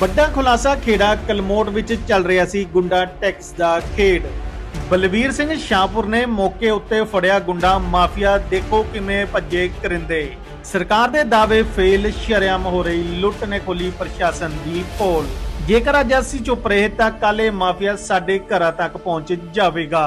ਵੱਡਾ ਖੁਲਾਸਾ ਖੇੜਾ ਕਲਮੋਟ ਵਿੱਚ ਚੱਲ ਰਿਹਾ ਸੀ ਗੁੰਡਾ ਟੈਕਸ ਦਾ ਖੇਡ। ਬਲਵੀਰ ਸਿੰਘ ਸ਼ਾਹਪੁਰ ਨੇ ਮੌਕੇ ਉੱਤੇ ਫੜਿਆ ਗੁੰਡਾ ਮਾਫੀਆ। ਦੇਖੋ ਕਿਵੇਂ ਭੱਜੇ ਕਰਿੰਦੇ। ਸਰਕਾਰ ਦੇ ਦਾਅਵੇ ਫੇਲ, ਸ਼ਰਿਆਮ ਹੋ ਰਹੀ ਲੁੱਟ ਨੇ ਖੋਲੀ ਪ੍ਰਸ਼ਾਸਨ ਦੀ ਪੋਲ। ਜੇਕਰ ਅੱਜ ਅਸੀਂ ਚੁੱਪ ਰਹੇ ਤਾਂ ਕੱਲ੍ਹ ਇਹ ਮਾਫੀਆ ਸਾਡੇ ਘਰਾਂ ਤੱਕ ਪਹੁੰਚ ਜਾਵੇਗਾ।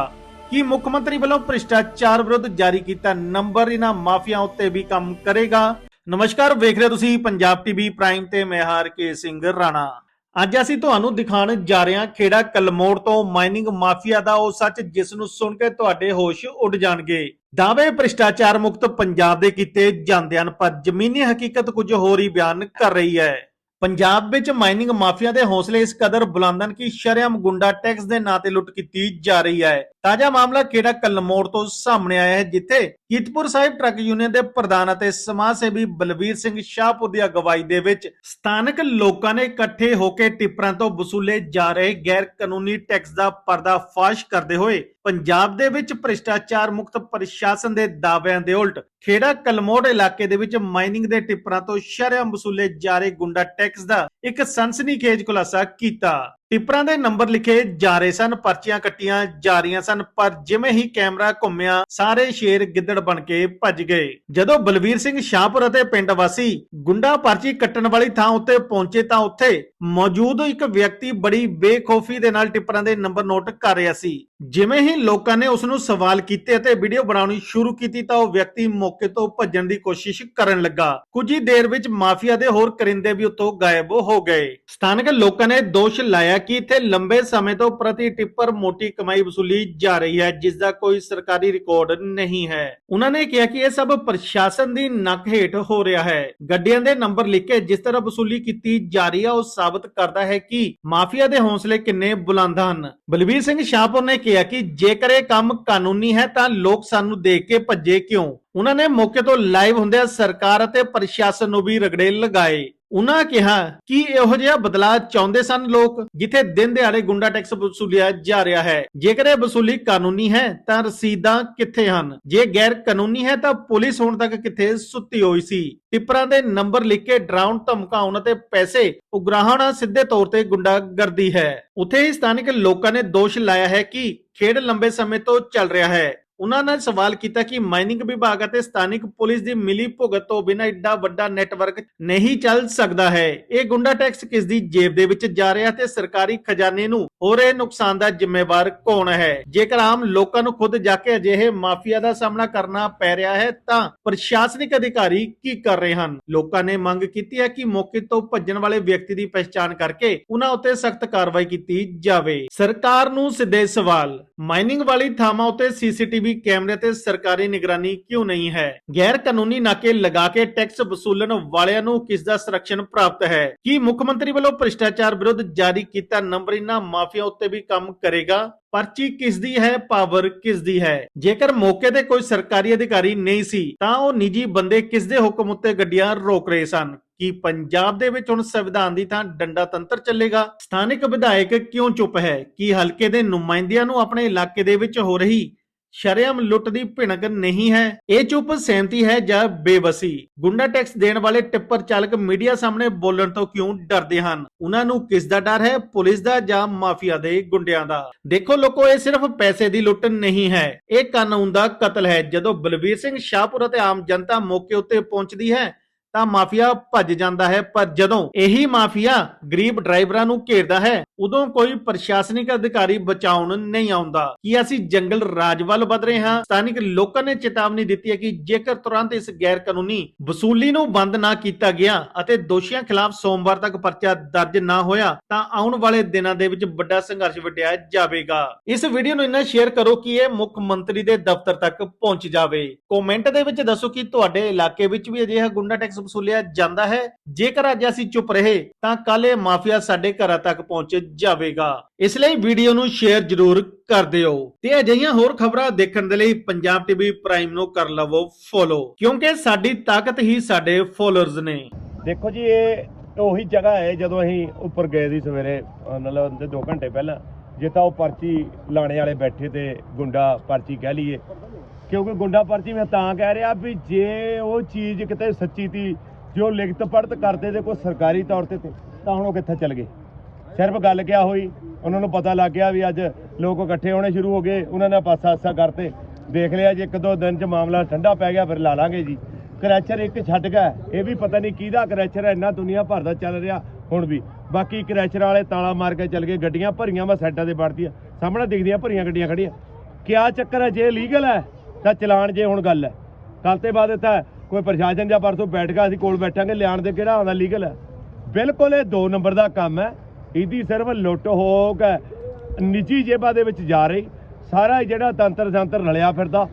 ਕੀ ਮੁੱਖ ਮੰਤਰੀ ਵੱਲੋਂ ਭ੍ਰਿਸ਼ਟਾਚਾਰ ਵਿਰੁੱਧ ਜਾਰੀ ਕੀਤਾ ਨੰਬਰ? ਇਹਨਾਂ ਮਾਫੀਆ ਉੱਤੇ ਵੀ ਕੰਮ ਕਰੇਗਾ। ਨਮਸਕਾਰ, ਵੇਖ ਰਹੇ ਤੁਸੀਂ ਪੰਜਾਬ ਟੀਵੀ ਪ੍ਰਾਈਮ ਤੇ ਮੈਂ ਹਾਰ ਕੇ ਸਿੰਘ ਰਾਣਾ। ਅੱਜ ਅਸੀਂ ਤੁਹਾਨੂੰ ਦਿਖਾਉਣ ਜਾ ਰਹੇ ਹਾਂ ਖੇੜਾ ਕਲਮੋੜ ਤੋਂ ਮਾਈਨਿੰਗ ਮਾਫੀਆ ਦਾ ਉਹ ਸੱਚ ਜਿਸ ਨੂੰ ਸੁਣ ਕੇ ਤੁਹਾਡੇ ਹੋਸ਼ ਉੱਡ ਜਾਣਗੇ। ਦਾਅਵੇ, ਭ੍ਰਿਸ਼ਟਾਚਾਰ ਮੁਕਤ ਪੰਜਾਬ ਦੇ ਕੀਤੇ ਜਾਂਦੇ ਹਨ, ਪਰ ਜ਼ਮੀਨੀ ਹਕੀਕਤ ਕੁਝ ਹੋਰ ਹੀ ਬਿਆਨ ਕਰ ਰਹੀ ਹੈ। ਪੰਜਾਬ ਵਿੱਚ ਮਾਈਨਿੰਗ ਮਾਫੀਆ ਦੇ ਹੌਸਲੇ ਇਸ ਕਦਰ ਬੁਲੰਦ ਹਨ ਕਿ ਸ਼ਰੇਆਮ ਗੁੰਡਾ ਟੈਕਸ ਦੇ ਨਾਂ ਤੇ ਲੁੱਟ ਕੀਤੀ ਜਾ ਰਹੀ ਹੈ। ਤਾਜ਼ਾ ਮਾਮਲਾ ਕਿਹੜਾ ਕਲਮੋੜ ਤੋਂ ਸਾਹਮਣੇ ਆਇਆ ਹੈ, ਜਿੱਥੇ ਕੀਤਪੁਰ ਸਾਹਿਬ ਟਰੱਕ ਯੂਨੀਅਨ ਦੇ ਪ੍ਰਧਾਨ ਅਤੇ ਸਮਾਜ ਸੇਵੀ ਬਲਵੀਰ ਸਿੰਘ ਸ਼ਾਹਪੁਰ ਦੀ ਅਗਵਾਈ ਦੇ ਵਿੱਚ ਸਥਾਨਕ ਲੋਕਾਂ ਨੇ ਇਕੱਠੇ ਹੋ ਕੇ ਟਿੱਪਰਾਂ ਤੋਂ ਵਸੂਲੇ ਜਾ ਰਹੇ ਗੈਰ ਕਾਨੂੰਨੀ ਟੈਕਸ ਦਾ ਪਰਦਾਫਾਸ਼ ਕਰਦੇ ਹੋਏ ਪੰਜਾਬ ਦੇ ਵਿੱਚ ਭ੍ਰਿਸ਼ਟਾਚਾਰ ਮੁਕਤ ਪ੍ਰਸ਼ਾਸਨ ਦੇ ਦਾਅਵਿਆਂ ਦੇ ਉਲਟ ਖੇੜਾ ਕਲਮੋੜ ਇਲਾਕੇ ਦੇ ਵਿੱਚ ਮਾਈਨਿੰਗ ਦੇ ਟਿੱਪਰਾਂ ਤੋਂ ਸ਼ਰੇਆਮ ਵਸੂਲੇ ਜਾ ਰਹੇ ਗੁੰਡਾ ਟੈਕਸ ਦਾ ਇੱਕ ਸਨਸਨੀਖੇਜ ਖੁਲਾਸਾ ਕੀਤਾ। ਟਿੱਪਰਾਂ ਦੇ ਨੰਬਰ ਲਿਖੇ ਜਾ ਰਹੇ ਸਨ, ਪਰਚੀਆਂ ਕੱਟੀਆਂ ਜਾ ਰਹੀਆਂ ਸਨ, ਪਰ ਜਿਵੇਂ ਹੀ ਕੈਮਰਾ ਘੁੰਮਿਆ, ਸਾਰੇ ਸ਼ੇਰ ਗਿੱਦੜ ਬਣ ਕੇ ਭੱਜ ਗਏ। ਜਦੋਂ ਬਲਵੀਰ ਸਿੰਘ ਸ਼ਾਹਪੁਰ ਅਤੇ ਪਿੰਡ ਵਾਸੀ ਗੁੰਡਾ ਪਰਚੀ ਕੱਟਣ ਵਾਲੀ ਥਾਂ ਉੱਤੇ ਪਹੁੰਚੇ ਤਾਂ ਉੱਥੇ ਮੌਜੂਦ ਇੱਕ ਵਿਅਕਤੀ ਬੜੀ ਬੇਖੌਫੀ ਦੇ ਨਾਲ ਟਿੱਪਰਾਂ ਦੇ ਨੰਬਰ ਨੋਟ ਕਰ ਰਿਹਾ ਸੀ। ਜਿਵੇਂ ਹੀ ਲੋਕਾਂ ਨੇ ਉਸ ਨੂੰ ਸਵਾਲ ਕੀਤੇ ਅਤੇ ਵੀਡੀਓ ਬਣਾਉਣੀ ਸ਼ੁਰੂ ਕੀਤੀ ਤਾਂ ਉਹ ਵਿਅਕਤੀ ਮੌਕੇ ਤੋਂ ਭੱਜਣ ਦੀ ਕੋਸ਼ਿਸ਼ ਕਰਨ ਲੱਗਾ। ਕੁਝ ਹੀ ਦੇਰ ਵਿੱਚ ਮਾਫੀਆ ਦੇ ਹੋਰ ਕਰਿੰਦੇ ਵੀ ਉੱਥੋਂ ਗਾਇਬ ਹੋ ਗਏ। ਸਥਾਨਕ ਲੋਕਾਂ ਨੇ ਦੋਸ਼ ਲਾਇਆ ਕਿ ਇੱਥੇ ਲੰਬੇ ਸਮੇਂ ਤੋਂ ਪ੍ਰਤੀ ਟਿੱਪਰ ਮੋਟੀ ਕਮਾਈ ਵਸੂਲੀ ਜਾ ਰਹੀ ਹੈ ਜਿਸ ਦਾ ਕੋਈ ਸਰਕਾਰੀ ਰਿਕਾਰਡ ਨਹੀਂ ਹੈ। ਉਹਨਾਂ ਨੇ ਕਿਹਾ ਕਿ ਇਹ ਸਭ ਪ੍ਰਸ਼ਾਸਨ ਦੀ ਨੱਕ ਹੇਠ ਹੋ ਰਿਹਾ ਹੈ। ਗੱਡੀਆਂ ਦੇ ਨੰਬਰ ਲਿਖ ਕੇ ਜਿਸ ਤਰ੍ਹਾਂ ਵਸੂਲੀ ਕੀਤੀ ਜਾ ਰਹੀ ਹੈ, ਉਹ ਸਾਬਤ ਕਰਦਾ ਹੈ ਕਿ ਮਾਫੀਆ ਦੇ ਹੌਸਲੇ ਕਿੰਨੇ ਬੁਲੰਦ ਹਨ। ਬਲਬੀਰ ਸਿੰਘ ਸ਼ਾਹਪੁਰ ਨੇ ਕਿਹਾ ਕਿ ਜੇਕਰ ਇਹ ਕੰਮ ਕਾਨੂੰਨੀ ਹੈ, ਤਾਂ ਲੋਕ ਸਾਨੂੰ ਦੇਖ ਕੇ ਭੱਜੇ ਕਿਉਂ? ਉਹਨਾਂ ਨੇ ਮੌਕੇ ਤੋਂ ਲਾਈਵ ਹੁੰਦਿਆਂ ਸਰਕਾਰ ਅਤੇ ਪ੍ਰਸ਼ਾਸਨ ਨੂੰ ਵੀ ਰਗੜੇ ਲਗਾਏ। ਉਨ੍ਹਾਂ ਕਿਹਾ ਕਿ ਇਹੋ ਜਿਹਾ ਬਦਲਾਅ ਚਾਹੁੰਦੇ ਸਨ ਲੋਕ, ਜਿੱਥੇ ਦਿਨ ਦਿਹਾੜੇ ਗੁੰਡਾ ਟੈਕਸ ਵਸੂਲਿਆ ਜਾ ਰਿਹਾ ਹੈ। ਜੇਕਰ ਇਹ ਵਸੂਲੀ ਕਾਨੂੰਨੀ ਹੈ, ਤਾਂ ਰਸੀਦਾਂ ਕਿੱਥੇ ਹਨ? ਜੇ ਗੈਰ ਕਾਨੂੰਨੀ ਹੈ, ਤਾਂ ਪੁਲਿਸ ਹੁਣ ਤੱਕ ਕਿੱਥੇ ਸੁੱਤੀ ਹੋਈ ਸੀ? ਟਿੱਪਰਾਂ ਦੇ ਨੰਬਰ ਲਿਖ ਕੇ ਡਰਾਉਣ, ਧਮਕਾਉਣ ਅਤੇ ਪੈਸੇ ਉਗਰਾਹਣ ਸਿੱਧੇ ਤੌਰ ਤੇ ਗੁੰਡਾਗਰਦੀ ਹੈ। ਉੱਥੇ ਹੀ ਸਥਾਨਕ ਲੋਕਾਂ ਨੇ ਦੋਸ਼ ਲਾਇਆ ਹੈ ਕਿ ਖੇਡ ਲੰਬੇ ਸਮੇਂ ਤੋਂ ਚੱਲ ਰਿਹਾ ਹੈ। ਉਹਨਾਂ ਨੇ ਸਵਾਲ ਕੀਤਾ ਕਿ ਮਾਈਨਿੰਗ ਵਿਭਾਗ ਅਤੇ ਸਥਾਨਿਕ ਪੁਲਿਸ ਦੀ ਮਿਲੀ ਭੁਗਤ ਤੋਂ ਬਿਨਾਂ ਏਡਾ ਵੱਡਾ ਨੈਟਵਰਕ ਨਹੀਂ ਚੱਲ ਸਕਦਾ ਹੈ। ਇਹ ਗੁੰਡਾ ਟੈਕਸ ਕਿਸ ਦੀ ਜੇਬ ਦੇ ਵਿੱਚ ਜਾ ਰਿਹਾ ਤੇ ਸਰਕਾਰੀ ਖਜ਼ਾਨੇ ਨੂੰ ਹੋ ਰਹੇ ਨੁਕਸਾਨ ਦਾ ਜ਼ਿੰਮੇਵਾਰ ਕੌਣ ਹੈ? ਜੇਕਰ ਆਮ ਲੋਕਾਂ ਨੂੰ ਖੁਦ ਜਾ ਕੇ ਅਜਿਹੇ ਮਾਫੀਆ ਦਾ ਸਾਹਮਣਾ ਕਰਨਾ ਪੈ ਰਿਹਾ ਹੈ, ਤਾਂ ਪ੍ਰਸ਼ਾਸਨਿਕ ਅਧਿਕਾਰੀ ਕੀ ਕਰ ਰਹੇ ਹਨ? ਲੋਕਾਂ ਨੇ ਮੰਗ ਕੀਤੀ ਹੈ ਕਿ ਮੌਕੇ ਤੋਂ ਭੱਜਣ ਵਾਲੇ ਵਿਅਕਤੀ ਦੀ ਪਛਾਣ ਕਰਕੇ ਉਹਨਾਂ ਉੱਤੇ ਸਖਤ ਕਾਰਵਾਈ ਕੀਤੀ ਜਾਵੇ। ਸਰਕਾਰ ਨੂੰ ਸਿੱਧੇ ਸਵਾਲ, ਮਾਈਨਿੰਗ ਵਾਲੀ ਥਾਵਾਂ ਉੱਤੇ ਸੀਸੀਟੀਵੀ ਕੈਮਰੇ ਤੇ ਸਰਕਾਰੀ ਨਿਗਰਾਨੀ ਕਿਉਂ ਨਹੀਂ ਹੈ? ਗੈਰ ਕਾਨੂੰਨੀ ਨਾਕੇ ਲਗਾ ਕੇ ਟੈਕਸ ਵਸੂਲਣ ਵਾਲਿਆਂ ਨੂੰ ਕਿਸ ਦਾ ਸੰਰਕਸ਼ਣ ਪ੍ਰਾਪਤ ਹੈ? ਕੀ ਮੁੱਖ ਮੰਤਰੀ ਵੱਲੋਂ ਭ੍ਰਿਸ਼ਟਾਚਾਰ ਵਿਰੁੱਧ ਜਾਰੀ ਕੀਤਾ ਨੰਬਰ ਮਾਫੀਆ ਉੱਤੇ ਵੀ ਕੰਮ ਕਰੇਗਾ? ਪਰਚੀ ਕਿਸ ਦੀ ਹੈ? ਪਾਵਰ ਕਿਸ ਦੀ ਹੈ? ਜੇਕਰ ਮੌਕੇ ਤੇ ਕੋਈ ਸਰਕਾਰੀ ਅਧਿਕਾਰੀ ਨਹੀਂ ਸੀ, ਤਾਂ ਉਹ ਨਿੱਜੀ ਬੰਦੇ ਕਿਸ ਦੇ ਹੁਕਮ ਉੱਤੇ ਗੱਡੀਆਂ ਰੋਕ ਰਹੇ ਸਨ? ਕੀ ਪੰਜਾਬ ਦੇ ਵਿੱਚ ਹੁਣ ਸੰਵਿਧਾਨ ਦੀ ਥਾਂ ਡੰਡਾ ਤੰਤਰ ਚੱਲੇਗਾ? ਸਥਾਨਕ ਵਿਧਾਇਕ ਕਿਉਂ ਚੁੱਪ ਹੈ? ਕੀ ਹਲਕੇ ਦੇ ਨੁਮਾਇੰਦਿਆਂ ਨੂੰ ਆਪਣੇ ਇਲਾਕੇ ਦੇ ਵਿੱਚ ਹੋ ਰਹੀ ਸ਼ਰੇਆਮ ਲੁੱਟ ਦੀ ਭਿਣਕ ਨਹੀਂ ਹੈ। ਇਹ ਚੁੱਪ ਸਹਿਮਤੀ ਹੈ ਜਾਂ ਬੇਵਸੀ? ਗੁੰਡਾ ਟੈਕਸ ਦੇਣ ਵਾਲੇ ਟਿੱਪਰ ਚਾਲਕ ਮੀਡੀਆ ਸਾਹਮਣੇ ਬੋਲਣ ਤੋਂ ਕਿਉਂ ਡਰਦੇ ਹਨ? ਉਹਨਾਂ ਨੂੰ ਕਿਸ ਦਾ ਡਰ ਹੈ, ਪੁਲਿਸ ਦਾ ਜਾਂ ਮਾਫੀਆ ਦੇ ਗੁੰਡਿਆਂ ਦਾ? ਦੇਖੋ ਲੋਕੋ, ਇਹ ਸਿਰਫ ਪੈਸੇ ਦੀ ਲੁੱਟ ਨਹੀਂ ਹੈ। ਇਹ ਕਾਨੂੰਨ ਦਾ ਕਤਲ ਹੈ। ਜਦੋਂ ਬਲਵੀਰ ਸਿੰਘ ਸ਼ਾਹਪੁਰ ਅਤੇ ਆਮ ਜਨਤਾ ਮੌਕੇ ਉੱਤੇ ਪਹੁੰਚਦੀ ਹੈ, ਤਾਂ ਮਾਫੀਆ ਭੱਜ ਜਾਂਦਾ ਹੈ। ਪਰ ਜਦੋਂ ਇਹੀ ਮਾਫੀਆ ਗਰੀਬ ਡਰਾਈਵਰਾਂ ਨੂੰ ਘੇਰਦਾ ਹੈ ਉਦੋਂ ਕੋਈ ਪ੍ਰਸ਼ਾਸਨਿਕ ਅਧਿਕਾਰੀ ਬਚਾਉਣ ਨਹੀਂ ਆਉਂਦਾ। ਕੀ ਅਸੀਂ ਜੰਗਲ ਰਾਜ ਵੱਲ ਵਧ ਰਹੇ ਹਾਂ? ਸਥਾਨਿਕ ਲੋਕਾਂ ਨੇ ਚੇਤਾਵਨੀ ਦਿੱਤੀ ਹੈ ਕਿ ਜੇਕਰ ਤੁਰੰਤ ਇਸ ਗੈਰ ਕਾਨੂੰਨੀ ਵਸੂਲੀ ਨੂੰ ਬੰਦ ਨਾ ਕੀਤਾ ਗਿਆ ਅਤੇ ਦੋਸ਼ੀਆਂ ਖਿਲਾਫ ਸੋਮਵਾਰ ਤੱਕ ਪਰਚਾ ਦਰਜ ਨਾ ਹੋਇਆ, ਤਾਂ ਆਉਣ ਵਾਲੇ ਦਿਨਾਂ ਦੇ ਵਿੱਚ ਵੱਡਾ ਸੰਘਰਸ਼ ਵਿੱਢਿਆ ਜਾਵੇਗਾ। ਇਸ ਵੀਡੀਓ ਨੂੰ ਇੰਨਾ ਸ਼ੇਅਰ ਕਰੋ ਕਿ ਇਹ ਮੁੱਖ ਮੰਤਰੀ ਦੇ ਦਫ਼ਤਰ ਤੱਕ ਪਹੁੰਚ ਜਾਵੇ। ਕਮੈਂਟ ਦੇ ਵਿੱਚ ਦੱਸੋ ਕਿ ਤੁਹਾਡੇ ਇਲਾਕੇ ਵਿੱਚ ਵੀ ਅਜਿਹਾ ਗੁੰਡਾ ਟੈਕਸ ਵਸੂਲਿਆ ਜਾਂਦਾ ਹੈ। ਜੇਕਰ ਅੱਜ ਅਸੀਂ ਚੁੱਪ ਰਹੇ, ਤਾਂ ਕੱਲ ਇਹ ਮਾਫੀਆ ਸਾਡੇ ਘਰਾਂ ਤੱਕ ਪਹੁੰਚ ਜਾਵੇਗਾ। ਇਸ ਲਈ ਵੀਡੀਓ ਨੂੰ ਸ਼ੇਅਰ ਜ਼ਰੂਰ ਕਰ ਦਿਓ। ਤੇ ਅਜਿਹੀਆਂ ਹੋਰ ਖਬਰਾਂ ਦੇਖਣ ਦੇ ਲਈ ਪੰਜਾਬ ਟੀਵੀ ਪ੍ਰਾਈਮ ਨੂੰ ਕਰ ਲਵੋ ਫੋਲੋ ਕਿਉਂਕਿ ਸਾਡੀ ਤਾਕਤ ਹੀ ਸਾਡੇ ਫੋਲੋਅਰਸ ਨੇ। ਦੇਖੋ ਜੀ, ਇਹ ਉਹੀ ਜਗ੍ਹਾ ਹੈ ਜਦੋਂ ਅਸੀਂ ਉੱਪਰ ਗਏ ਸੀ ਸਵੇਰੇ, ਮਤਲਬ 2 ਘੰਟੇ ਪਹਿਲਾਂ, ਜੇ ਤਾਂ ਉਹ ਪਰਚੀ ਲਾਣੇ ਵਾਲੇ ਬੈਠੇ ਤੇ ਗੁੰਡਾ ਪਰਚੀ ਕਹਿ ਲਈਏ। ਕਿਉਂਕਿ ਗੁੰਡਾ ਪਰਚੀ ਮੈਂ ਤਾਂ ਕਹਿ ਰਿਹਾ ਵੀ ਜੇ ਉਹ ਚੀਜ਼ ਕਿਤੇ ਸੱਚੀ ਤੀ ਜੋ ਲਿਖਤ ਪੜਤ ਕਰਦੇ ਤੇ ਕੋਈ ਸਰਕਾਰੀ ਤੌਰ ਤੇ ਤੇ, ਤਾਂ ਹੁਣ ਉਹ ਕਿੱਥੇ ਚਲ ਗਏ? ਸਿਰਫ ਗੱਲ ਕਿਆ ਹੋਈ? ਉਹਨਾਂ ਨੂੰ ਪਤਾ ਲੱਗ ਗਿਆ ਵੀ ਅੱਜ ਲੋਕ ਇਕੱਠੇ ਹੋਣੇ ਸ਼ੁਰੂ ਹੋ ਗਏ। ਉਹਨਾਂ ਨੇ ਪਾਸਾ ਆਸਾ ਕਰਤੇ। ਦੇਖ ਲਿਆ ਜੇ, ਇੱਕ ਦੋ ਦਿਨ ਚ ਮਾਮਲਾ ਠੰਡਾ ਪੈ ਗਿਆ, ਫਿਰ ਲਾ ਲਾਂਗੇ ਜੀ। ਕਰੈਚਰ ਇੱਕ ਛੱਡ ਗਿਆ। ਇਹ ਵੀ ਪਤਾ ਨਹੀਂ ਕਿਹਦਾ ਕਰੈਚਰ ਹੈ, ਇੰਨਾ ਦੁਨੀਆ ਭਰ ਦਾ ਚੱਲ ਰਿਹਾ ਹੁਣ ਵੀ। ਬਾਕੀ ਕਰੈਚਰ ਵਾਲੇ ਤਾਲਾ ਮਾਰ ਕੇ ਚੱਲ ਗਏ, ਗੱਡੀਆਂ ਭਰੀਆਂ ਵਾ ਸਾਈਡਾਂ ਤੇ ਵੜਦੀਆਂ। ਸਾਹਮਣੇ ਦਿਖਦੀਆਂ ਭਰੀਆਂ ਗੱਡੀਆਂ ਖੜੀਆਂ। ਕਿਆ ਚੱਕਰ ਹੈ, ਜੇ ਲੀਗਲ ਹੈ, ਤਾਂ ਚਲਾਨ ਜੇ ਹੁਣ ਗੱਲ ਹੈ। ਕੱਲ ਤੇ ਬਾਅਦ ਇੱਥੇ ਕੋਈ ਪ੍ਰਸ਼ਾਸਨ ਜਾਂ ਪਰਸੋਂ ਬੈਠ ਗਿਆ ਅਸੀਂ ਕੋਲ ਬੈਠਾਂਗੇ ਲਿਆਣ ਦੇ ਕਿਹੜਾ ਆਉਂਦਾ ਲੀਗਲ ਹੈ। ਬਿਲਕੁਲ ਇਹ ਦੋ ਨੰਬਰ ਦਾ ਕੰਮ ਹੈ। ਇਹਦੀ ਸਿਰਫ ਲੁੱਟ ਹੋ। ਕੇ ਨਿੱਜੀ ਜੇਬਾਂ ਦੇ ਵਿੱਚ ਜਾ ਰਹੀ। ਸਾਰਾ ਜਿਹੜਾ ਤੰਤਰ ਸੰਤਰ ਰਲਿਆ ਫਿਰਦਾ।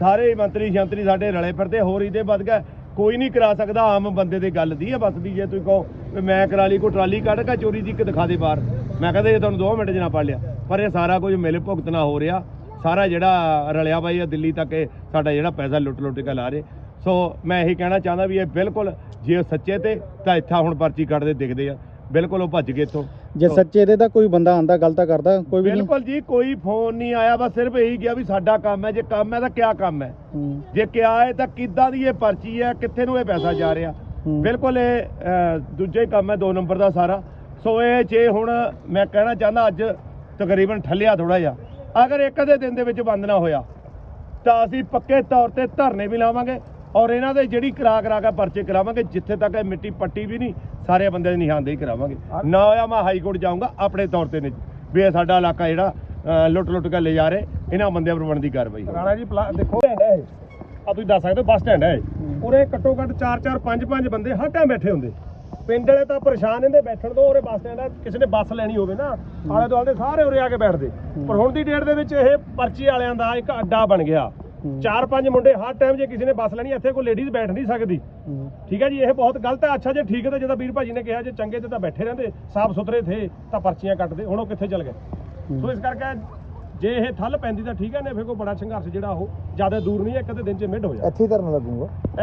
ਸਾਰੇ ਮੰਤਰੀ ਸ਼ੰਤਰੀ ਸਾਡੇ ਰਲੇ ਫਿਰਦੇ। ਹੋਰ ਇਹਦੇ ਵੱਧ ਗਏ ਕੋਈ ਨਹੀਂ ਕਰਾ ਸਕਦਾ ਆਮ ਬੰਦੇ ਦੇ ਗੱਲ ਦੀ। ਆ ਬਸ ਵੀ ਜੇ ਤੁਸੀਂ ਕਹੋ ਵੀ ਮੈਂ ਕਰਾ ਲਈ, ਕੋਈ ਟਰਾਲੀ ਕੱਢ ਕੇ ਚੋਰੀ ਦੀ ਇੱਕ ਦਿਖਾ ਦੇ ਬਾਹਰ। ਮੈਂ ਕਹਿੰਦਾ ਇਹ ਤੁਹਾਨੂੰ 2 ਮਿੰਟ 'ਚ ਨਾ ਪੜ ਲਿਆ। ਪਰ ਇਹ ਸਾਰਾ ਕੁਝ ਮਿਲ ਭੁਗਤਣਾ ਹੋ ਰਿਹਾ। ਸਾਰਾ ਜਿਹੜਾ ਰਲਿਆ ਬਾਈ ਆ ਦਿੱਲੀ ਤੱਕ ਇਹ ਸਾਡਾ ਜਿਹੜਾ ਪੈਸਾ ਲੁੱਟ ਲੁੱਟ ਕੇ ਲਾ ਰਹੇ। ਸੋ ਮੈਂ ਇਹੀ ਕਹਿਣਾ ਚਾਹੁੰਦਾ ਵੀ ਇਹ ਬਿਲਕੁਲ ਜੇ ਉਹ ਸੱਚੇ ਤੇ ਤਾਂ ਇੱਥਾ ਹੁਣ ਪਰਚੀ ਕੱਢਦੇ ਦਿਖਦੇ ਆ। ਬਿਲਕੁਲ ਉਹ ਭੱਜ ਗਏ ਇੱਥੋਂ। ਜੇ ਸੱਚੇ ਦੇ ਤਾਂ ਕੋਈ ਬੰਦਾ ਆਂਦਾ ਗਲਤਾ ਕਰਦਾ ਕੋਈ ਵੀ ਨਹੀਂ। ਬਿਲਕੁਲ ਜੀ ਕੋਈ ਫੋਨ ਨਹੀਂ ਆਇਆ ਬਸ ਸਿਰਫ ਇਹੀ ਗਿਆ ਵੀ ਸਾਡਾ ਕੰਮ ਹੈ ਜੇ ਕੰਮ ਹੈ ਤਾਂ ਕਿਆ ਕੰਮ ਹੈ। ਹੂੰ, ਜੇ ਕਿਆ ਹੈ ਤਾਂ ਕਿੱਦਾਂ ਦੀ ਇਹ ਪਰਚੀ ਹੈ ਕਿੱਥੇ ਨੂੰ ਇਹ ਪੈਸਾ ਜਾ ਰਿਹਾ। ਹੂੰ। ਬਿਲਕੁਲ ਇਹ ਅਹ, ਦੂਜਾ ਹੀ ਕੰਮ ਹੈ ਦੋ ਨੰਬਰ ਦਾ ਸਾਰਾ। ਸੋ ਇਹ ਜੇ ਹੁਣ ਮੈਂ ਕਹਿਣਾ ਚਾਹੁੰਦਾ ਅੱਜ ਤਕਰੀਬਨ ਠੱਲਿਆ ਥੋੜਾ ਜਿਹਾ। ਅਗਰ ਇੱਕ ਅੱਧੇ ਦਿਨ ਦੇ ਵਿੱਚ ਬੰਦ ਨਾ ਹੋਇਆ ਤਾਂ ਅਸੀਂ ਪੱਕੇ ਤੌਰ ਤੇ ਧਰਨੇ ਵੀ ਲਾਵਾਂਗੇ ਔਰ ਇਹਨਾਂ ਦੇ ਜਿਹੜੀ ਕਰਾ ਕਰਾ ਕੇ ਪਰਚੇ ਕਰਾਵਾਂਗੇ ਜਿੱਥੇ ਤੱਕ ਇਹ ਮਿੱਟੀ ਪੱਟੀ ਵੀ ਨਹੀਂ ਸਾਰੇ ਬੰਦੇ ਦੀ ਨਿਸ਼ਾਨਦੇਹੀ ਕਰਾਵਾਂਗੇ। ਨਾ ਹੋਇਆ ਮੈਂ ਹਾਈ ਕੋਰਟ ਜਾਊਂਗਾ ਆਪਣੇ ਤੌਰ ਤੇ ਨਹੀਂ। ਵੀ ਇਹ ਸਾਡਾ ਇਲਾਕਾ ਜਿਹੜਾ ਲੁੱਟ ਲੁੱਟ ਕੇ ਲੈ ਜਾ ਰਹੇ ਇਹਨਾਂ ਬੰਦਿਆਂ ਪਰ ਬਣਦੀ ਕਾਰਵਾਈ। ਰਾਣਾ ਜੀ ਦੇਖੋ। ਆ ਤੁਸੀਂ ਦੱਸ ਸਕਦੇ ਹੋ ਬੱਸ ਸਟੈਂਡ ਹੈ। ਉਰੇ ਘੱਟੋ ਘੱਟ 4 4 5 5 ਬੰਦੇ ਹਰ ਟਾਈਮ ਬੈਠੇ ਹੁੰਦੇ। ਪਿੰਡ ਵਾਲੇ ਤਾਂ ਪਰੇਸ਼ਾਨ ਇਹਦੇ ਬੈਠਣ ਤੋਂ ਉਰੇ ਬੱਸ ਸਟੈਂਡ ਆ ਕਿਸੇ ਨੇ ਬੱਸ ਲੈਣੀ ਹੋਵੇ ਨਾ ਆਲੇ ਦੁਆਲੇ ਸਾਰੇ ਉਰੇ ਆ ਕੇ ਬੈਠਦੇ। ਪਰ ਹੁਣ ਦੀ ਡੇਟ ਦੇ ਵਿੱਚ ਇਹ ਪਰਚੀ ਵਾਲਿਆਂ ਦਾ ਇੱਕ ਅੱਡਾ ਬਣ ਗਿਆ। ਚਾਰ ਪੰਜ ਮੁੰਡੇ ਹਰ ਟਾਈਮ ਜੇ ਕਿਸੇ ਨੇ ਬੱਸ ਲੈਣੀ ਇੱਥੇ ਕੋਈ ਲੇਡੀਜ਼ ਬੈਠ ਨਹੀਂ ਸਕਦੀ। ਠੀਕ ਹੈ ਜੀ ਇਹ ਬਹੁਤ ਗਲਤ ਹੈ। ਅੱਛਾ ਜੇ ਠੀਕ ਹੈ ਤਾਂ ਜਿਹਦਾ ਵੀਰ ਭਾਜੀ ਨੇ ਕਿਹਾ ਜੇ ਚੰਗੇ ਤੇ ਤਾਂ ਬੈਠੇ ਰਹਿੰਦੇ ਸਾਫ਼ ਸੁਥਰੇ ਥੇ ਤਾਂ ਪਰਚੀਆਂ ਕੱਟਦੇ ਹੁਣ ਉਹ ਕਿੱਥੇ ਚਲ ਗਏ? ਸੋ ਇਸ ਕਰਕੇ ਜੇ ਇਹ ਥੱਲ ਪੈਂਦੀ ਤਾਂ ਠੀਕ ਹੈ ਨੇ ਫਿਰ ਕੋਈ ਬੜਾ ਸੰਘਰਸ਼ ਜਿਹੜਾ ਉਹ ਜ਼ਿਆਦਾ ਦੂਰ ਨਹੀਂ ਹੈ ਇੱਕ ਅੱਧੇ ਦਿਨ ਚ ਮਿਡ ਹੋ ਜਾ ਇੱਥੇ ਹੀ ਧਰਨਾ ਲੱਗੂਗਾ।